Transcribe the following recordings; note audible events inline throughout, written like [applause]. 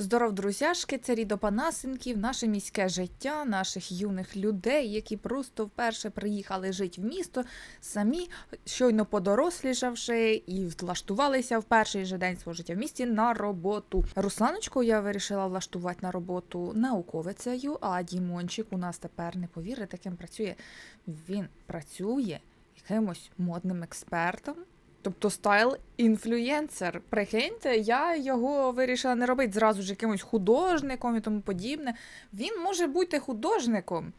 Здоров, друзяшки, це Рідо Панасенків, наше міське життя, наших юних людей, які просто вперше приїхали жити в місто, самі щойно подорослішавши і влаштувалися в перший же день свого життя в місті на роботу. Русланочку я вирішила влаштувати на роботу науковицею, а Дімончик у нас тепер не повірите, ким працює. Він працює якимось модним експертом. Тобто стайл інфлюєнсер. Прикиньте, я його вирішила не робити зразу ж якимось художником і тому подібне. Він може бути художником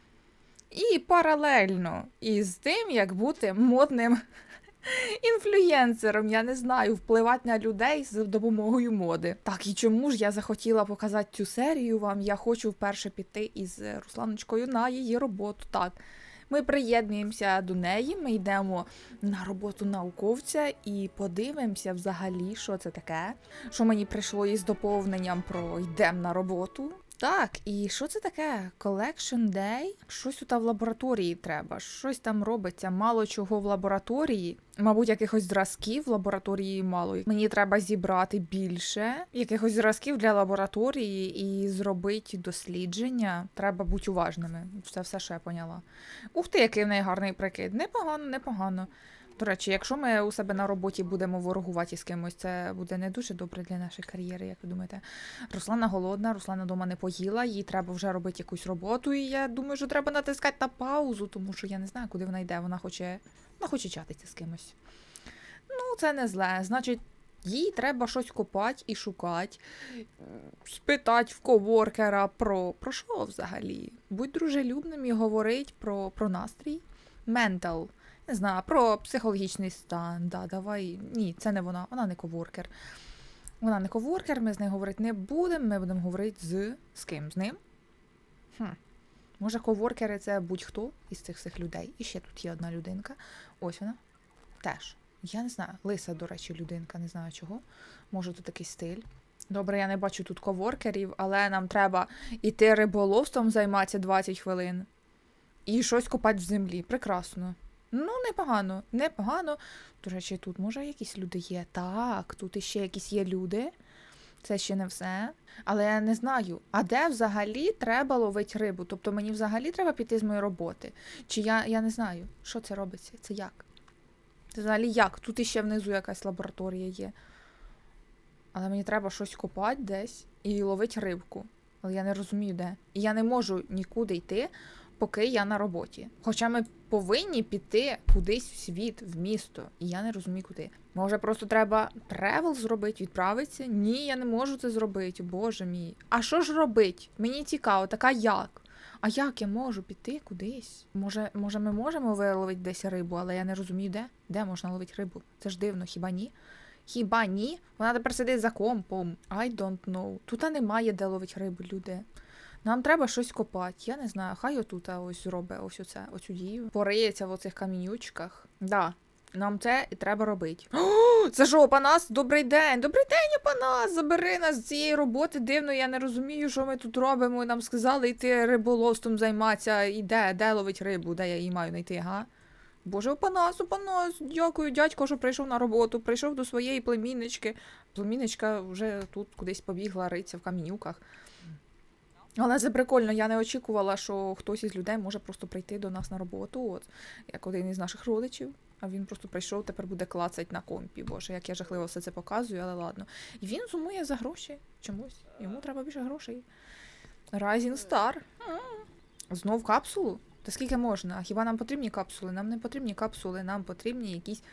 і паралельно із тим, як бути модним [laughs] інфлюєнсером. Я не знаю, впливати на людей з допомогою моди. Так, і чому ж я захотіла показати цю серію вам? Я хочу вперше піти із Русланочкою на її роботу. Так. Ми приєднуємося до неї, ми йдемо на роботу науковця і подивимося взагалі, що це таке. Що мені прийшло із доповненням про йдемо на роботу. Так, і що це таке? Collection Day? Щось тут в лабораторії треба. Щось там робиться, мало чого в лабораторії. Мабуть, якихось зразків в лабораторії мало. Мені треба зібрати більше якихось зразків для лабораторії і зробити дослідження. Треба бути уважними. Це все, що я поняла. Ух ти, який в неї гарний прикид. Непогано, непогано. До речі, якщо ми у себе на роботі будемо ворогувати з кимось, це буде не дуже добре для нашої кар'єри, як ви думаєте. Руслана голодна, Руслана дома не поїла, їй треба вже робити якусь роботу, і я думаю, що треба натискати на паузу, тому що я не знаю, куди вона йде. Вона хоче, вона хоче чатитися з кимось. Ну, це не зле. Значить, їй треба щось копати і шукати, спитати в коворкера про, про що взагалі. Будь дружелюбним і говорить про, про настрій. Ментал. Не знаю, про психологічний стан. Да, давай. Ні, це не вона, вона не коворкер. Вона не коворкер, ми з нею говорити не будемо, ми будемо говорити з, з ким? З ним? Хм. Може, коворкери це будь-хто із цих всіх людей. І ще тут є одна людинка. Ось вона. Теж. Я не знаю. Лиса, до речі, людинка, не знаю чого. Може, тут такий стиль. Добре, я не бачу тут коворкерів, але нам треба іти риболовством займатися 20 хвилин. І щось копати в землі. Прекрасно. Ну, непогано, непогано. До речі, тут може якісь люди є. Так, тут іще якісь є люди. Це ще не все. Але я не знаю, а де взагалі треба ловити рибу? Тобто мені взагалі треба піти з моєї роботи? Чи я, я не знаю, що це робиться? Це як? Це взагалі як? Тут іще внизу якась лабораторія є. Але мені треба щось копати десь і ловити рибку. Але я не розумію, де. І я не можу нікуди йти, поки я на роботі. Хоча ми повинні піти кудись в світ, в місто. І я не розумію, куди. Може, просто треба тревел зробити, відправитися? Ні, я не можу це зробити, боже мій. А що ж робити? Мені цікаво, така як? А як я можу піти кудись? Може, може, ми можемо виловити десь рибу, але я не розумію, де? Де можна ловити рибу? Це ж дивно, хіба ні? Хіба ні? Вона тепер сидить за компом. I don't know. Тут немає де ловити рибу, люди. Нам треба щось копати. Я не знаю, хай отут ось зробить ось оце, оцю дію. Пориється в оцих камінючках. Да. Нам це і треба робити. О, [gasps] це що, Панас? Добрий день! Добрий день, Панас! Забери нас з цієї роботи. Дивно, я не розумію, що ми тут робимо. Нам сказали йти риболовством займатися. І де? Де ловить рибу? Де я її маю знайти, га? Боже, Опанас, Опанас, дякую, дядько, що прийшов на роботу, прийшов до своєї племіннички. Племінничка вже тут кудись побігла риться в камінюках. Але це прикольно, я не очікувала, що хтось із людей може просто прийти до нас на роботу, от як один із наших родичів. А він просто прийшов, тепер буде клацать на компі. Боже, як я жахливо все це показую, але ладно. І він сумує за гроші чомусь. Йому треба більше грошей. Rising Star. Знов капсулу? Та скільки можна? Хіба нам потрібні капсули? Нам не потрібні капсули, нам потрібні якісь,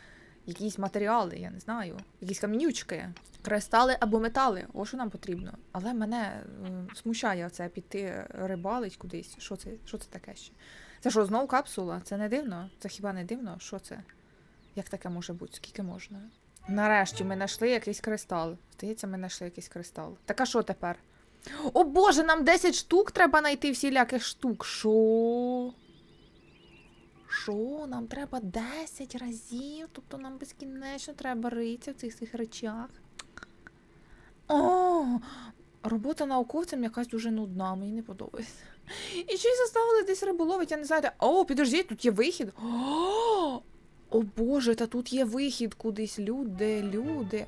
якісь матеріали, я не знаю. Якісь камінючки, кристали або метали. Ось що нам потрібно. Але мене е, смущає це піти рибалить кудись. Що це? Що це таке ще? Це що, знов капсула? Це не дивно? Це хіба не дивно? Що це? Як таке може бути? Скільки можна? Нарешті ми знайшли якийсь кристал. Здається, ми знайшли якийсь кристал. Так а що тепер? О боже, нам 10 штук треба знайти всіляких штук. Що? Що? Нам треба 10 разів? Тобто нам безкінечно треба ритися в цих всіх речах. О, робота науковцем якась дуже нудна, мені не подобається. І й заставили десь риболовить, я не знаю. О, підождіть, тут є вихід. О, о Боже, та тут є вихід кудись. Люди, люди.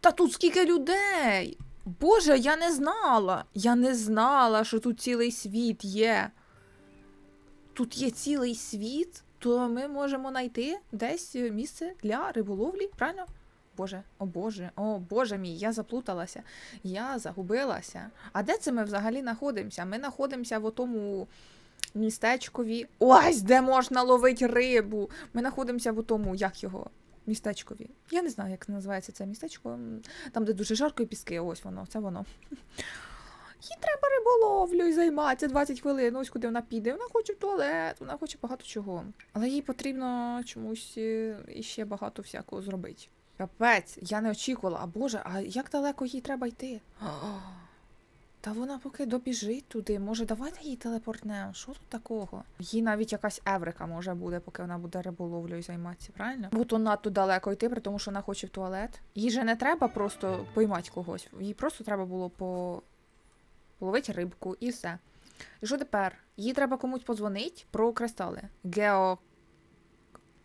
Та тут скільки людей! Боже, я не знала. Я не знала, що тут цілий світ є. Тут є цілий світ, то ми можемо знайти десь е, місце для риболовлі, правильно? Боже, о Боже, о Боже мій, я заплуталася. Я загубилася. А де це ми взагалі знаходимося? Ми знаходимося в тому містечкові. Ось де можна ловити рибу. Ми знаходимося в тому, як його? Містечкові. Я не знаю, як називається це містечко. Там, де дуже жарко і піски. Ось воно, це воно. Їй треба риболовлею займатися 20 хвилин. Ось куди вона піде. Вона хоче в туалет, вона хоче багато чого. Але їй потрібно чомусь е, іще багато всякого зробити. Капець, я не очікувала. А Боже, а як далеко їй треба йти? [gasps] Та вона поки добіжить туди. Може, давайте їй телепортнемо. Що тут такого? Їй навіть якась еврика може буде, поки вона буде риболовлею займатися, правильно? Бо то надто далеко йти, при тому, що вона хоче в туалет. Їй же не треба просто поймати когось. Їй просто треба було по... половити рибку і все. І що тепер? Їй треба комусь подзвонити про кристали. Гео.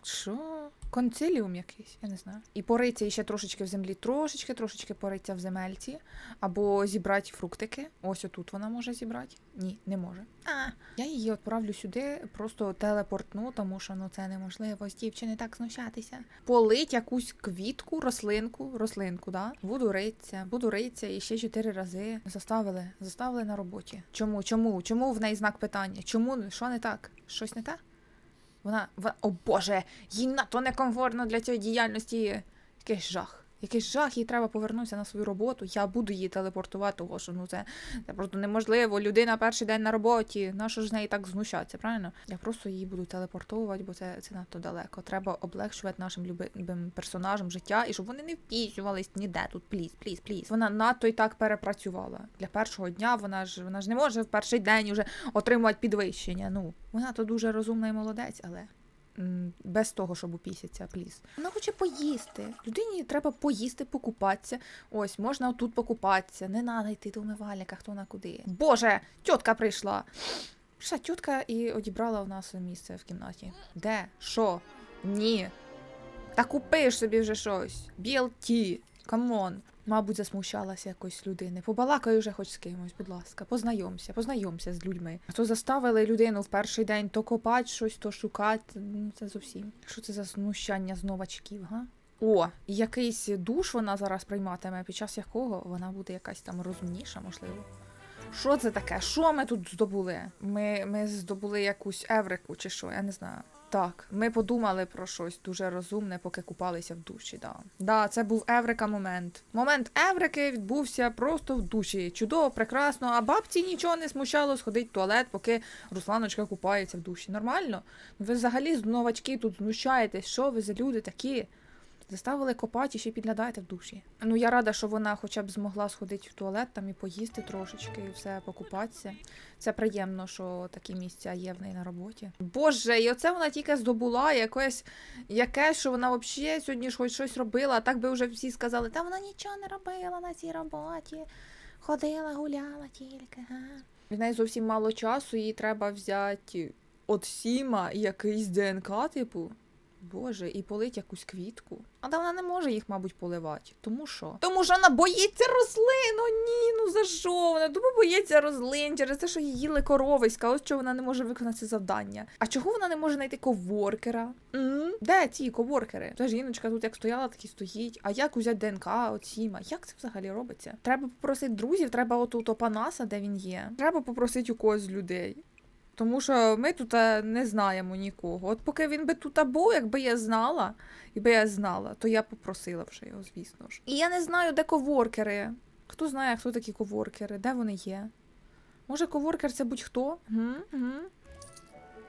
Що? Конциліум якийсь, я не знаю. І пориться ще трошечки в землі, трошечки, трошечки пориться в земельці. Або зібрати фруктики. Ось отут вона може зібрати. Ні, не може. А, я її відправлю сюди, просто телепортну, тому що ну це неможливо з дівчини так знущатися. Полить якусь квітку, рослинку, рослинку, да? Буду ритися, буду ритися і ще чотири рази. Заставили, заставили на роботі. Чому? Чому? Чому в неї знак питання? Чому? Що не так? Щось не так? Вона, вона, о Боже, їй надто некомфортно для цієї діяльності. Який жах. Якийсь жах, їй треба повернутися на свою роботу. Я буду її телепортувати, тому що ну це, це просто неможливо. Людина перший день на роботі. Нащо ж з неї так знущатися, правильно? Я просто її буду телепортовувати, бо це, це надто далеко. Треба облегшувати нашим любимим персонажам життя і щоб вони не впісювались ніде тут. Пліз, пліз, пліз. Вона надто і так перепрацювала. Для першого дня вона ж вона ж не може в перший день уже отримувати підвищення. Ну, вона то дуже розумна і молодець, але. Без того, щоб упісяться, пліз. Вона хоче поїсти. Людині треба поїсти, покупатися. Ось, можна отут покупатися. Не треба йти до умивальника, хто на куди. Боже, тітка прийшла. Прийшла тітка і одібрала у нас місце в кімнаті. Де? Що? Ні. Та купиш собі вже щось. BLT. Камон. Мабуть, засмущалася якоїсь людини. Побалакай уже хоч з кимось, будь ласка. Познайомся, познайомся з людьми. А то заставили людину в перший день то копати щось, то шукати. Ну, це зовсім. Що це за знущання з новачків, га? О, якийсь душ вона зараз прийматиме, під час якого вона буде якась там розумніша, можливо. Що це таке? Що ми тут здобули? Ми, ми здобули якусь еврику чи що, я не знаю. Так, ми подумали про щось дуже розумне, поки купалися в душі. Да. Да, це був еврика момент. Момент еврики відбувся просто в душі. Чудово, прекрасно. А бабці нічого не смущало сходить в туалет, поки Русланочка купається в душі. Нормально? Ви взагалі новачки тут знущаєтесь. Що ви за люди такі? Заставили копати ще підглядаєте в душі. Ну я рада, що вона хоча б змогла сходити в туалет там і поїсти трошечки, і все покупатися. Це приємно, що такі місця є в неї на роботі. Боже, і оце вона тільки здобула якесь, яке, що вона взагалі сьогодні ж хоч щось робила, а так би вже всі сказали, та вона нічого не робила на цій роботі. Ходила, гуляла тільки. Га. В неї зовсім мало часу, їй треба взяти от Сіма якийсь ДНК, типу. Боже, і полить якусь квітку. Але вона не може їх, мабуть, поливати. Тому що? Тому що вона боїться рослин. О, ні, ну за що? Вона тому боїться рослин через те, що її їли коровиська. Ось що вона не може виконати завдання. А чого вона не може знайти коворкера? м Де ці коворкери? Та жіночка тут як стояла, так і стоїть. А як взяти ДНК от Сіма? Як це взагалі робиться? Треба попросити друзів, треба отут Опанаса, де він є. Треба попросити у когось з людей. Тому що ми тут е, не знаємо нікого. От поки він би тут був, якби я знала, якби я знала, то я попросила вже його, звісно ж. І я не знаю, де коворкери. Хто знає, хто такі коворкери, де вони є? Може, коворкер це будь-хто?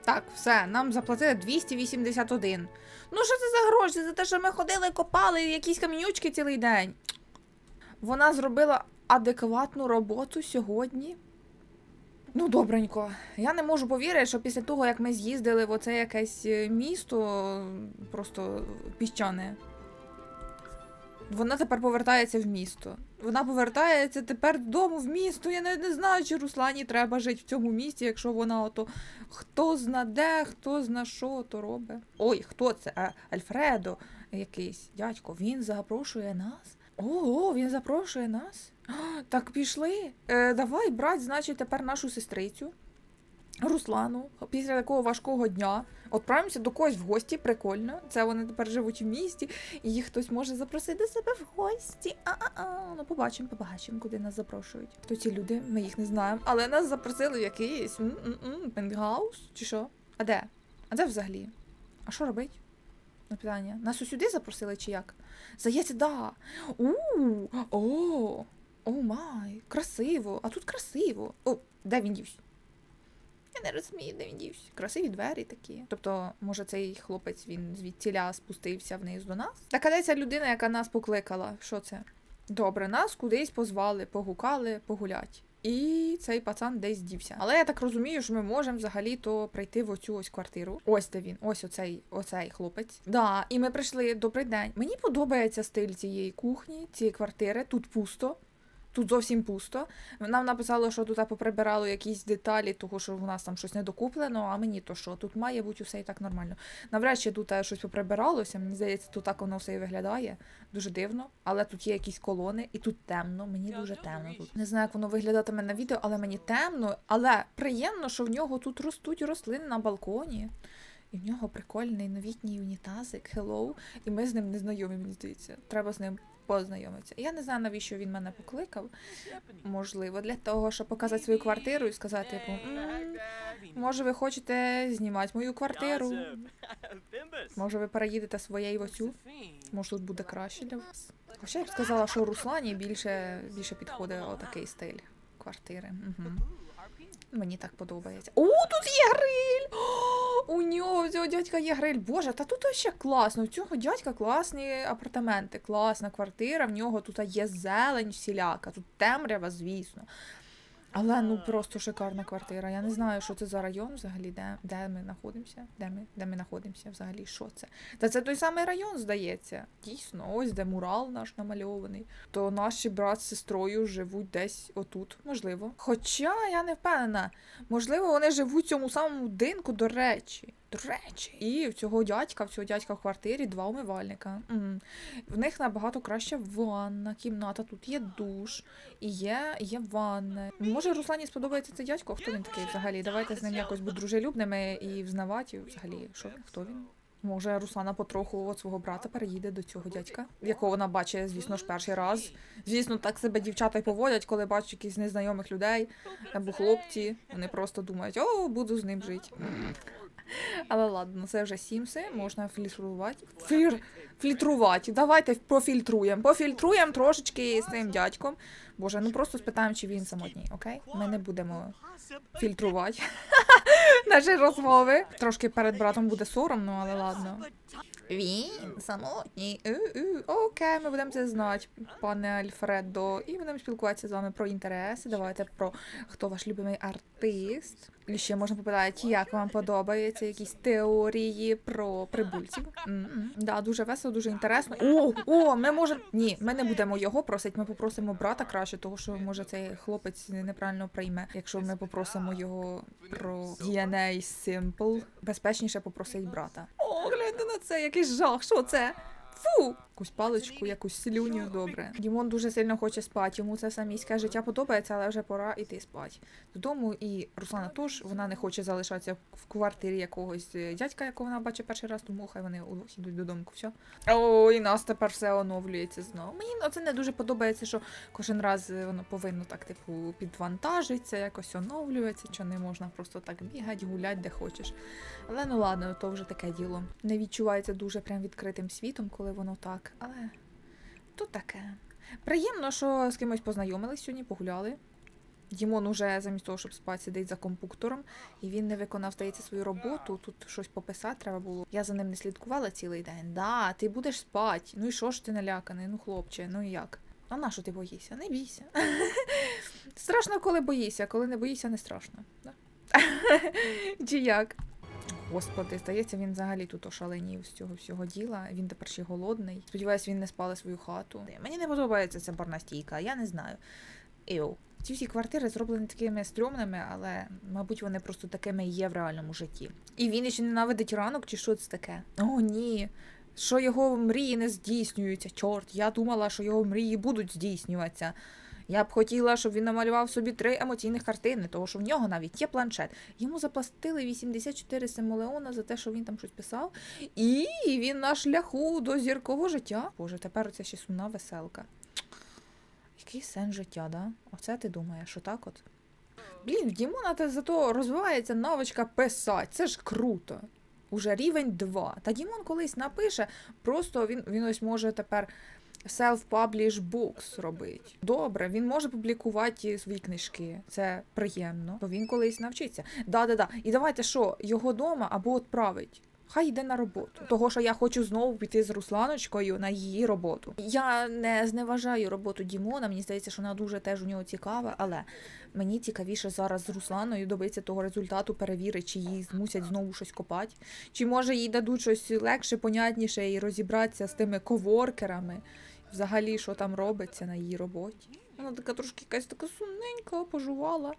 Так, все, нам заплатили 281. Ну, що це за гроші? За те, що ми ходили, копали якісь камінючки цілий день. Вона зробила адекватну роботу сьогодні. Ну, добренько. Я не можу повірити, що після того, як ми з'їздили в оце якесь е, місто, просто піщане, вона тепер повертається в місто. Вона повертається тепер додому в місто. Я навіть не знаю, чи Руслані треба жити в цьому місті, якщо вона ото хто зна де, хто зна що то робить. Ой, хто це? А, Альфредо якийсь дядько. Він запрошує нас. Ого, він запрошує нас. Так пішли. Е, давай, брать, значить, тепер нашу сестрицю. Руслану, після такого важкого дня відправимося до когось в гості, прикольно. Це вони тепер живуть в місті, і їх хтось може запросити до себе в гості. А-а-а. Ну, побачимо, побачимо, куди нас запрошують. Хто ці люди? Ми їх не знаємо. Але нас запросили в якийсь пентгаус чи що? А де? А де взагалі? А що робить? На питання. Нас усюди запросили чи як? Здається, да. У, о, о май, красиво. А тут красиво. О, де він дівся? Я не розумію, де він дівся. Красиві двері такі. Тобто, може, цей хлопець він звідтіля спустився вниз до нас? Так а де ця людина, яка нас покликала? Що це? Добре, нас кудись позвали, погукали, погулять. І цей пацан десь дівся. Але я так розумію, що ми можемо взагалі-то прийти в оцю ось квартиру. Ось де він, ось оцей, оцей хлопець. Да, і ми прийшли. Добрий день. Мені подобається стиль цієї кухні, цієї квартири. Тут пусто. Тут зовсім пусто. Нам написало, що тут поприбирало якісь деталі, того що в нас там щось не докуплено, а мені то що? Тут має бути все і так нормально. Навряд чи тут щось поприбиралося. Мені здається, тут так воно все і виглядає. Дуже дивно. Але тут є якісь колони, і тут темно. Мені дуже темно тут. Не знаю, як воно виглядатиме на відео, але мені темно. Але приємно, що в нього тут ростуть рослини на балконі. І в нього прикольний новітній унітазик, hello. І ми з ним не знайомі, мені здається. Треба з ним познайомитися. Я не знаю, навіщо він мене покликав. Можливо, для того, щоб показати свою квартиру і сказати, типу, може, ви хочете знімати мою квартиру? Може, ви переїдете своєю оцю? Може, тут буде краще для вас. Хоча я б сказала, що Руслані більше, більше підходить отакий стиль квартири. Угу. Мені так подобається. О, тут є гриль! У нього цього дядька є гриль. Боже, та тут ще класно. У цього дядька класні апартаменти, класна квартира. В нього тут є зелень всіляка, тут темрява, звісно. Але ну просто шикарна квартира. Я не знаю, що це за район взагалі, де, де ми знаходимося. Де ми, де ми знаходимося взагалі? Що це? Та це той самий район, здається. Дійсно, ось де мурал наш намальований. То наші брат з сестрою живуть десь отут, можливо. Хоча я не впевнена. Можливо, вони живуть в цьому самому будинку, до речі. До речі. І в цього дядька, в цього дядька в квартирі два умивальника. М. В них набагато краща ванна, кімната, тут є душ, і є, є ванна. Може, Руслані сподобається цей дядько? Хто він такий взагалі? Давайте з ним якось будь дружелюбними і взнавати взагалі, що він, хто він. Може, Руслана потроху від свого брата переїде до цього дядька, якого вона бачить, звісно ж, перший раз. Звісно, так себе дівчата й поводять, коли бачать якихось незнайомих людей або хлопці. Вони просто думають, о, буду з ним жити. Але ладно, це вже сімси, можна фільтрувати. Фір... Фільтрувати. Давайте пофільтруємо. Пофільтруємо трошечки з цим дядьком. Боже, ну просто спитаємо, чи він самотній, окей? Ми не будемо фільтрувати [laughs] наші розмови. Трошки перед братом буде соромно, але ладно. Він самотній. Окей, ми будемо це знати, пане Альфредо. І будемо спілкуватися з вами про інтереси. Давайте про хто ваш любимий артист. І ще можна попитати, як вам подобаються якісь теорії про прибульців. Да, дуже весело, дуже інтересно. О, о, ми можемо. Ні, ми не будемо його просити. Ми попросимо брата краще, того що може цей хлопець неправильно прийме. Якщо ми попросимо його про DNA Simple, безпечніше попросить брата. О, гляньте на це, який жах, що це? Фу! Якусь паличку, якусь слюню, добре. Дімон дуже сильно хоче спати, йому це все міське життя подобається, але вже пора йти спати. Додому і Руслана теж вона не хоче залишатися в квартирі якогось е, дядька, якого вона бачить перший раз, тому хай вони удвох ідуть додому. Все. О, і нас тепер все оновлюється знову. Мені це не дуже подобається, що кожен раз е, воно повинно так, типу, підвантажитися, якось оновлюється, що не можна просто так бігати, гуляти, де хочеш. Але ну ладно, то вже таке діло. Не відчувається дуже прям відкритим світом, коли воно так. Але то таке. Приємно, що з кимось познайомились сьогодні, погуляли. Дімон уже замість того, щоб спати, сидить за компуктором, і він не виконав здається, свою роботу. Тут щось пописати треба було. Я за ним не слідкувала цілий день. Да, ти будеш спати. Ну і що ж ти наляканий? Ну, хлопче, ну і як? А на що ти боїшся? Не бійся. [laughs] страшно, коли боїшся, коли не боїшся, не страшно. [laughs] Чи як? Господи, здається, він взагалі тут ошаленів з цього всього діла. Він тепер ще голодний. Сподіваюсь, він не спали свою хату. Мені не подобається ця барна стійка, я не знаю. Іу. Ці всі квартири зроблені такими стрьомними, але, мабуть, вони просто такими є в реальному житті. І він ще ненавидить ранок, чи що це таке? О, ні. що його мрії не здійснюються. Чорт, я думала, що його мрії будуть здійснюватися. Я б хотіла, щоб він намалював собі три емоційних картини, тому що в нього навіть є планшет. Йому заплатили 84 симолеона за те, що він там щось писав. І він на шляху до зіркового життя. Боже, тепер це ще сумна веселка. Який сенс життя, да? Оце ти думаєш, що так от? Блін, в Дімона зато розвивається навичка писати. Це ж круто. Уже рівень 2. Та Дімон колись напише, просто він, він ось може тепер self-publish books робить. Добре, він може публікувати свої книжки. Це приємно, бо він колись навчиться. Да-да-да. І давайте що, його дома або відправить. Хай йде на роботу. Того, що я хочу знову піти з Русланочкою на її роботу. Я не зневажаю роботу Дімона. Мені здається, що вона дуже теж у нього цікава, але мені цікавіше зараз з Русланою добитися того результату, перевірити, чи її змусять знову щось копати, чи може їй дадуть щось легше, понятніше і розібратися з тими коворкерами. Взагалі, що там робиться на її роботі. Вона така трошки якась така сумненька, пожувала.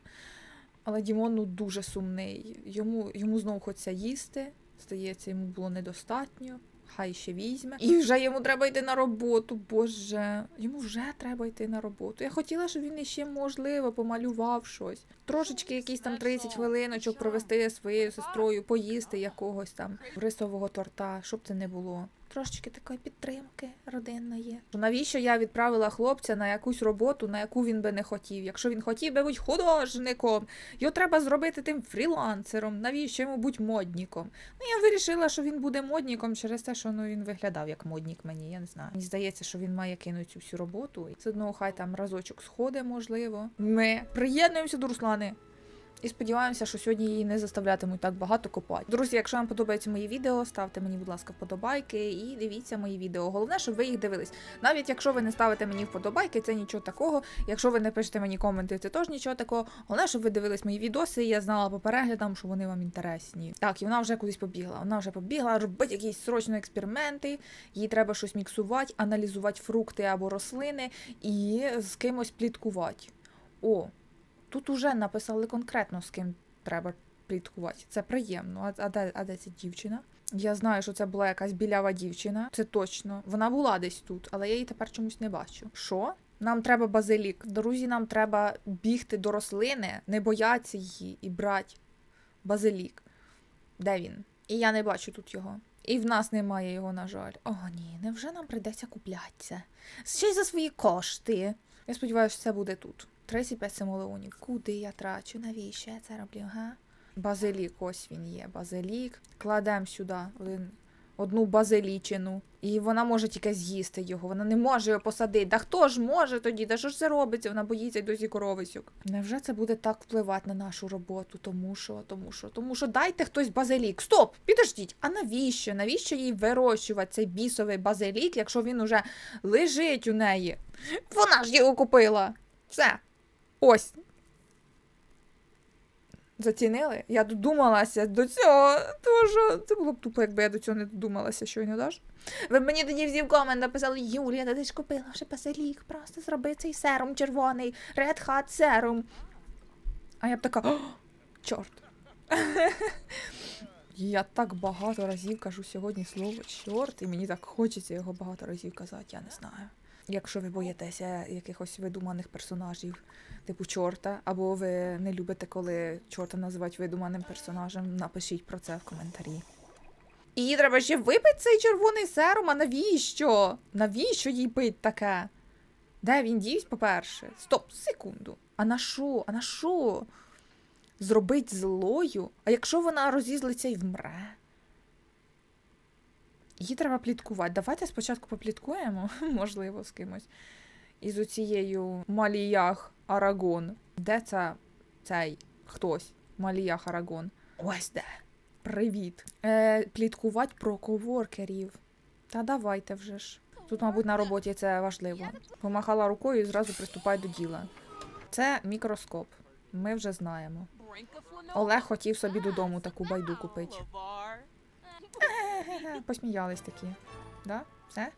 Але Дімон ну, дуже сумний. Йому, йому знову хочеться їсти. Здається, йому було недостатньо. Хай ще візьме. І вже йому треба йти на роботу. Боже, йому вже треба йти на роботу. Я хотіла, щоб він іще, можливо, помалював щось. Трошечки якісь там 30 хвилиночок провести своєю сестрою, поїсти якогось там рисового торта, щоб це не було. Трошечки такої підтримки родинної. Навіщо я відправила хлопця на якусь роботу, на яку він би не хотів? Якщо він хотів би бути художником, його треба зробити тим фрілансером. Навіщо йому бути модніком? Ну, я вирішила, що він буде модніком через те, що ну, він виглядав як моднік мені, я не знаю. Мені здається, що він має кинути цю всю роботу. І все одно хай там разочок сходить, можливо. Ми приєднуємося до Руслани. І сподіваємося, що сьогодні її не заставлятимуть так багато копати. Друзі, якщо вам подобаються мої відео, ставте мені, будь ласка, вподобайки і дивіться мої відео. Головне, щоб ви їх дивились. Навіть якщо ви не ставите мені вподобайки, це нічого такого. Якщо ви не пишете мені коменти, це теж нічого такого. Головне, щоб ви дивились мої відоси, і я знала по переглядам, що вони вам інтересні. Так, і вона вже кудись побігла. Вона вже побігла робити якісь срочно експерименти. Їй треба щось міксувати, аналізувати фрукти або рослини і з кимось пліткувати. О, Тут уже написали конкретно, з ким треба пліткувати. Це приємно. А, а, де, а де ця дівчина? Я знаю, що це була якась білява дівчина. Це точно. Вона була десь тут, але я її тепер чомусь не бачу. Що? Нам треба базилік. Друзі, нам треба бігти до рослини, не боятися її і брати базилік. Де він? І я не бачу тут його. І в нас немає його, на жаль. О, ні, невже нам прийдеться куплятися? Ще й за свої кошти. Я сподіваюся, що це буде тут. 35 симолеонів. Куди я трачу? Навіщо я це роблю, га? Базилік, ось він є. Базилік. Кладемо сюди одну базилічину. І вона може тільки з'їсти його. Вона не може його посадити. Да хто ж може тоді? Да що ж це робиться? Вона боїться й досі коровисюк. Невже це буде так впливати на нашу роботу? Тому що, тому що, тому що дайте хтось базилік. Стоп! Підождіть! А навіщо? Навіщо їй вирощувати цей бісовий базилік, якщо він уже лежить у неї? Вона ж його купила. Все. Ось. Зацінили? Я додумалася до цього. Тому це було б тупо, якби я до цього не додумалася щойно, даш? Ви б мені тоді всі в комент написали, Юлія, та ти ж купила вже базилік, просто зроби цей серум червоний, Red Hat серум. А я б така, «О, чорт. Я так багато разів кажу сьогодні слово чорт, і мені так хочеться його багато разів казати, я не знаю. Якщо ви боїтеся якихось видуманих персонажів, типу чорта, або ви не любите, коли чорта називають видуманим персонажем, напишіть про це в коментарі. І треба ще випити цей червоний серум, а навіщо? Навіщо їй пить таке? Де він дівсь, по-перше? Стоп, секунду. А на що? А на що? Зробить злою? А якщо вона розізлиться і вмре? Її треба пліткувати. Давайте спочатку попліткуємо, [laughs] можливо, з кимось. Із оцією Маліях Арагон. Де це цей хтось? Маліях Арагон. Ось де. Привіт. Е, пліткувати про коворкерів. Та давайте вже ж. Тут, мабуть, на роботі це важливо. Помахала рукою і зразу приступай до діла. Це мікроскоп. Ми вже знаємо. Олег хотів собі додому таку байду купити. [laughs] Посміялись такі. Да? Все?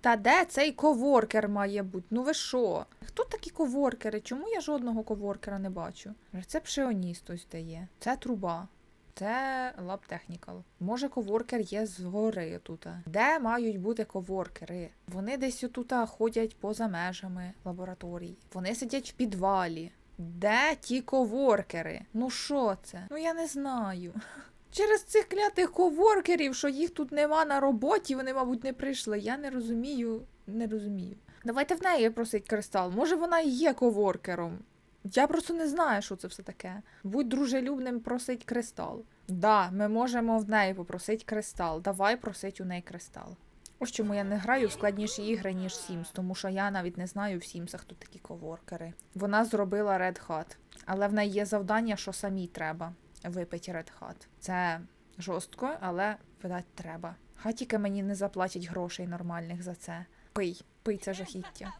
Та де цей коворкер має бути? Ну ви що? Хто такі коворкери? Чому я жодного коворкера не бачу? Рецепт шеоніст ось дає. Це труба. Це Lab Technical. Може, коворкер є згори тут. Де мають бути коворкери? Вони десь тут ходять поза межами лабораторій. Вони сидять в підвалі. Де ті коворкери? Ну що це? Ну я не знаю. [laughs] Через цих клятих коворкерів, що їх тут нема на роботі, вони, мабуть, не прийшли. Я не розумію, не розумію. Давайте в неї просить кристал. Може, вона і є коворкером. Я просто не знаю, що це все таке. Будь дружелюбним, просить кристал. Да, ми можемо в неї попросити кристал. Давай просить у неї кристал. Ось чому я не граю в складніші ігри, ніж Sims, тому що я навіть не знаю в Sims, хто такі коворкери. Вона зробила Red Hat, але в неї є завдання, що самій треба випити Red Hat. Це жорстко, але видать треба. Хай тільки мені не заплатять грошей нормальних за це. Пий, пий це жахіття.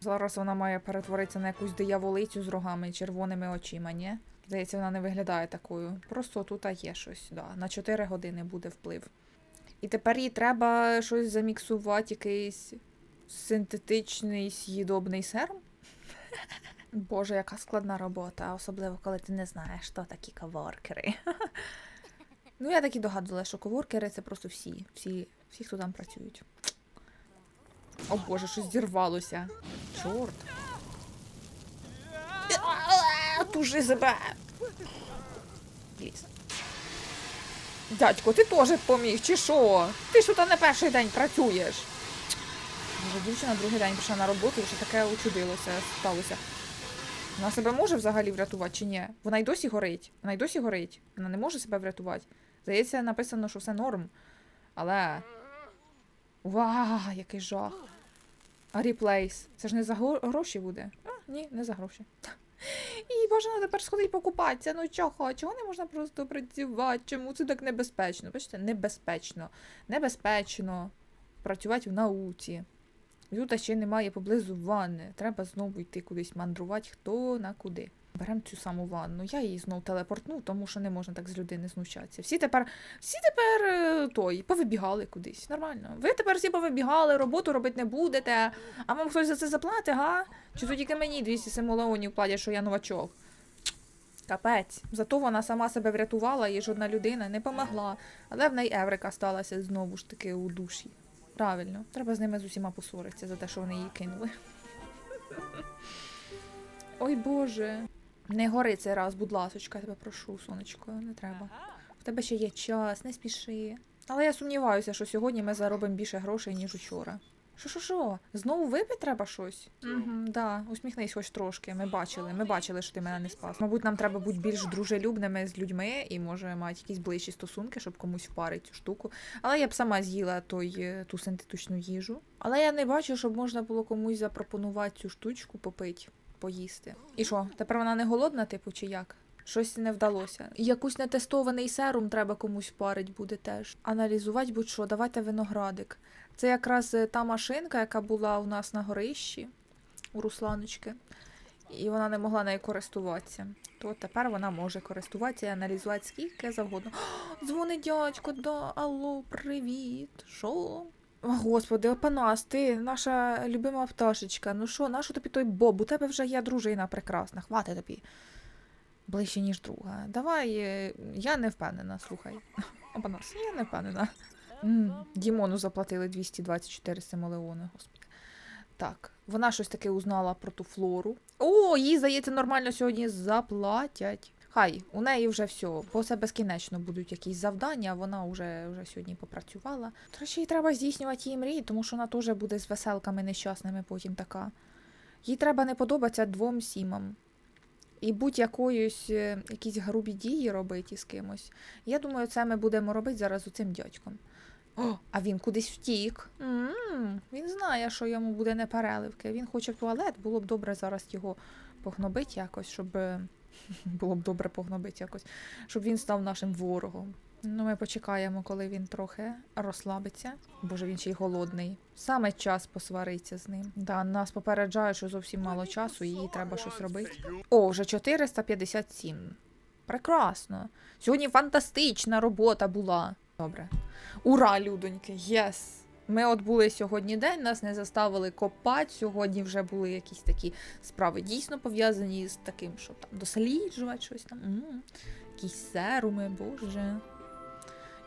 Зараз вона має перетворитися на якусь дияволицю з рогами і червоними очима, ні? Здається, вона не виглядає такою. Просто тут є щось, да. На 4 години буде вплив. І тепер їй треба щось заміксувати, якийсь синтетичний з'їдобний серум. Боже, яка складна робота, особливо коли ти не знаєш, хто такі коворкери. [laughs] ну, я так і догадувалася, що коворкери це просто всі, всі, всі, хто там працюють. О боже, щось зірвалося. Чорт. Тужи себе. Ліс. Дядько, ти теж поміг, чи що? Ти що там не перший день працюєш? Може, дівчина другий день пішла на роботу і вже таке учудилося, сталося. Вона себе може взагалі врятувати чи ні? Вона й досі горить. Вона й досі горить. Вона не може себе врятувати. Здається, написано, що все норм. Але. Вау, який жах. А реплейс. Це ж не за гроші буде? А, ні, не за гроші. [laughs] І треба тепер сходити покупатися. Ну чого? Чого не можна просто працювати? Чому це так небезпечно? Бачите, небезпечно. Небезпечно працювати в науці. Тут ще немає поблизу ванни. Треба знову йти кудись мандрувати, хто на куди. Беремо цю саму ванну. Я її знов телепортну, тому що не можна так з людини знущатися. Всі тепер, всі тепер е, той, повибігали кудись. Нормально. Ви тепер всі повибігали, роботу робити не будете. А вам хтось за це заплатить, га? Чи то тільки мені 200 симулеонів платять, що я новачок? Капець. Зато вона сама себе врятувала і жодна людина не помогла. Але в неї Еврика сталася знову ж таки у душі. Правильно, треба з ними з усіма посоритися за те, що вони її кинули. Ой Боже. Не гори цей раз, будь ласочка, тебе прошу, сонечко, не треба. В тебе ще є час, не спіши. Але я сумніваюся, що сьогодні ми заробимо більше грошей, ніж учора. Що, що, що? Знову випити треба щось? Угу, да, усміхнись хоч трошки. Ми бачили, ми бачили, що ти мене не спас. Мабуть, нам треба бути більш дружелюбними з людьми і може мати якісь ближчі стосунки, щоб комусь впарити цю штуку. Але я б сама з'їла той, е, ту синтетичну їжу. Але я не бачу, щоб можна було комусь запропонувати цю штучку попити, поїсти. І що, тепер вона не голодна, типу, чи як? Щось не вдалося. Якусь нетестований серум треба комусь парить буде теж. Аналізувати будь-що, давайте виноградик. Це якраз е, та машинка, яка була у нас на горищі у Русланочки. І вона не могла нею користуватися. То тепер вона може користуватися і аналізувати скільки завгодно. О, [gasps] дзвонить дядько, да, алло, привіт. Що? О, Господи, Опанас, ти наша любима пташечка. Ну що, нащо тобі той Боб? У тебе вже є дружина прекрасна. Хвати тобі. Ближче, ніж друга. Давай, е, я не впевнена, слухай. Опанас, я не впевнена. Дімону заплатили 224 симолеони, господи. Так, вона щось таке узнала про ту флору. О, їй, здається, нормально сьогодні заплатять. Хай, у неї вже все, бо це безкінечно будуть якісь завдання, вона вже, вже сьогодні попрацювала. До їй треба здійснювати її мрії, тому що вона теж буде з веселками нещасними потім така. Їй треба не подобатися двом сімам. І будь-якоюсь е, якісь грубі дії робити з кимось. Я думаю, це ми будемо робити зараз з цим дядьком. О, а він кудись втік. м він знає, що йому буде не переливки. Він хоче в туалет, було б добре зараз його погнобити якось, щоб. е, [laughs] Було б добре погнобити якось, щоб він став нашим ворогом. Ну, ми почекаємо, коли він трохи розслабиться. Боже, він ще й голодний. Саме час посваритися з ним. Да, нас попереджають, що зовсім мало часу, і їй треба щось робити. О, вже 457. Прекрасно. Сьогодні фантастична робота була. Добре. Ура, людоньки, єс! Ми от були сьогодні день, нас не заставили копати. Сьогодні вже були якісь такі справи дійсно пов'язані з таким, що там досліджувати щось там. м Якісь серуми, боже.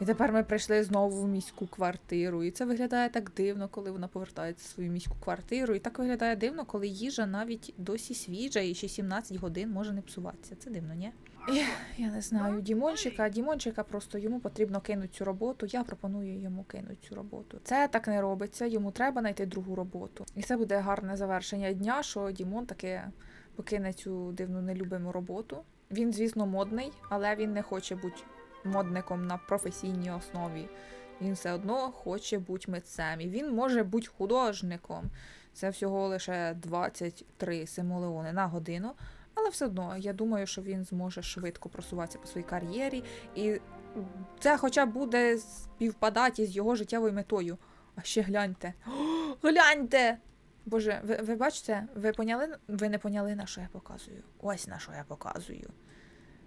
І тепер ми прийшли знову в міську квартиру. І це виглядає так дивно, коли вона повертається в свою міську квартиру. І так виглядає дивно, коли їжа навіть досі свіжа і ще 17 годин може не псуватися. Це дивно, ні? Я, я не знаю, Дімончика, Дімончика просто йому потрібно кинути цю роботу. Я пропоную йому кинути цю роботу. Це так не робиться, йому треба знайти другу роботу. І це буде гарне завершення дня, що Дімон таки покине цю дивну нелюбиму роботу. Він, звісно, модний, але він не хоче бути модником на професійній основі. Він все одно хоче бути митцем. І він може бути художником. Це всього лише 23 симолеони на годину. Але все одно, я думаю, що він зможе швидко просуватися по своїй кар'єрі, і це хоча б буде співпадати з його життєвою метою. А ще гляньте. О, [gasps] гляньте! Боже, ви, ви бачите, ви поняли? Ви не поняли, на що я показую. Ось на що я показую.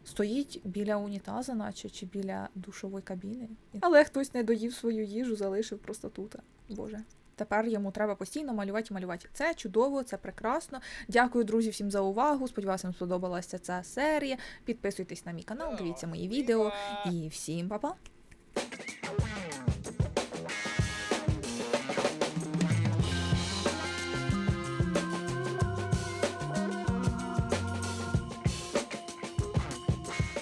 Стоїть біля унітаза, наче чи біля душової кабіни. Але хтось не доїв свою їжу, залишив просто тут. Боже. Тепер йому треба постійно малювати і малювати. Це чудово, це прекрасно. Дякую, друзі, всім за увагу. Сподіваюся, вам сподобалася ця серія. Підписуйтесь на мій канал, дивіться мої відео і всім па-па!